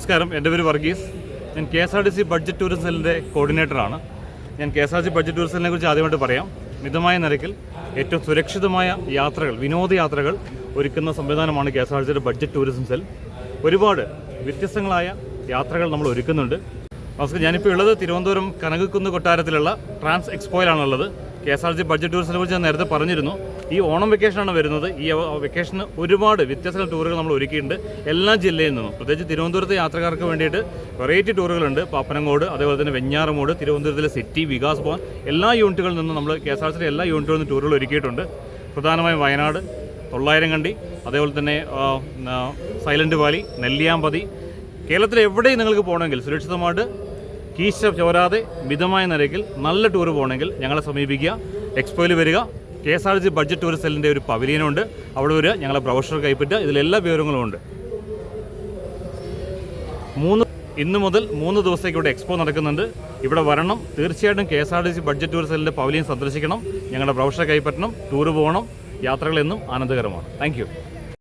നമസ്കാരം. എന്റെ പേര് വർഗീസ്. ഞാൻ K S R T C budget tourism സെല്ലിന്റെ കോർഡിനേറ്ററാണ്. ഞാൻ K S R C budget tourism സെല്ലിനെ കുറിച്ച് ആദ്യമായിട്ട് പറയാം. മിതമായ നിരക്കിൽ ഏറ്റവും സുരക്ഷിതമായ യാത്രകൾ വിനോദയാത്രകൾ ഒരുക്കുന്ന സംവിധാനമാണ് കെ എസ് ആർ ടി സിയുടെ ബഡ്ജറ്റ് ടൂറിസം സെൽ. ഒരുപാട് വ്യത്യസ്തങ്ങളായ യാത്രകൾ നമ്മൾ ഒരുക്കുന്നുണ്ട്. നമസ്കാരം. ഞാനിപ്പോൾ ഉള്ളത് തിരുവനന്തപുരം കനകക്കുന്ന് കൊട്ടാരത്തിലുള്ള trans എക്സ്പോയിലാണുള്ളത്. K S R T budget ടൂറിസത്തെ കുറിച്ച് ഞാൻ നേരത്തെ പറഞ്ഞിരുന്നു. ഈ ഓണം വെക്കേഷനാണ് വരുന്നത്. ഈ വെക്കേഷന് ഒരുപാട് വ്യത്യസ്ത ടൂറുകൾ നമ്മൾ ഒരുക്കിയിട്ടുണ്ട്. എല്ലാ ജില്ലയിൽ നിന്നും. പ്രത്യേകിച്ച് തിരുവനന്തപുരത്തെ യാത്രക്കാർക്ക് വേണ്ടിയിട്ട് വെറൈറ്റി ടൂറുകളുണ്ട്. പാപ്പനങ്ങോട് അതേപോലെ തന്നെ വെഞ്ഞാറമോട് തിരുവനന്തപുരത്തിലെ സിറ്റി വികാസ് ഭവൻ. എല്ലാ യൂണിറ്റുകളിൽ നിന്നും നമ്മൾ കെ എസ് ആർ ടി എല്ലാ യൂണിറ്റുകളിൽ നിന്നും ടൂറുകൾ ഒരുക്കിയിട്ടുണ്ട്. പ്രധാനമായും വയനാട് തൊള്ളായിരം കണ്ടി അതേപോലെ തന്നെ സൈലന്റ് വാലി നെല്ലിയാമ്പതി. കേരളത്തിൽ എവിടെയും നിങ്ങൾക്ക് പോകണമെങ്കിൽ സുരക്ഷിതമായിട്ട് കീശ ചോരാതെ മിതമായ നിരക്കിൽ നല്ല ടൂർ പോകണമെങ്കിൽ ഞങ്ങളെ സമീപിക്കുക. എക്സ്പോയിൽ വരിക. K S R G budget tourist സെല്ലിന്റെ ഒരു പവലിയനുണ്ട്. അവിടെ വരിക. ഞങ്ങളെ ബ്രൗഷർ കൈപ്പറ്റുക. ഇതിലെല്ലാ വിവരങ്ങളും ഉണ്ട്. മൂന്ന് ഇന്ന് മുതൽ മൂന്ന് ദിവസത്തേക്ക് ഇവിടെ എക്സ്പോ നടക്കുന്നുണ്ട്. ഇവിടെ വരണം. തീർച്ചയായിട്ടും K S R T C budget tourist സെല്ലിന്റെ പവലിയൻ സന്ദർശിക്കണം. ഞങ്ങളുടെ ബ്രൗഷർ കൈപ്പറ്റണം. ടൂർ പോകണം. യാത്രകളെന്നും ആനന്ദകരമാണ്. താങ്ക്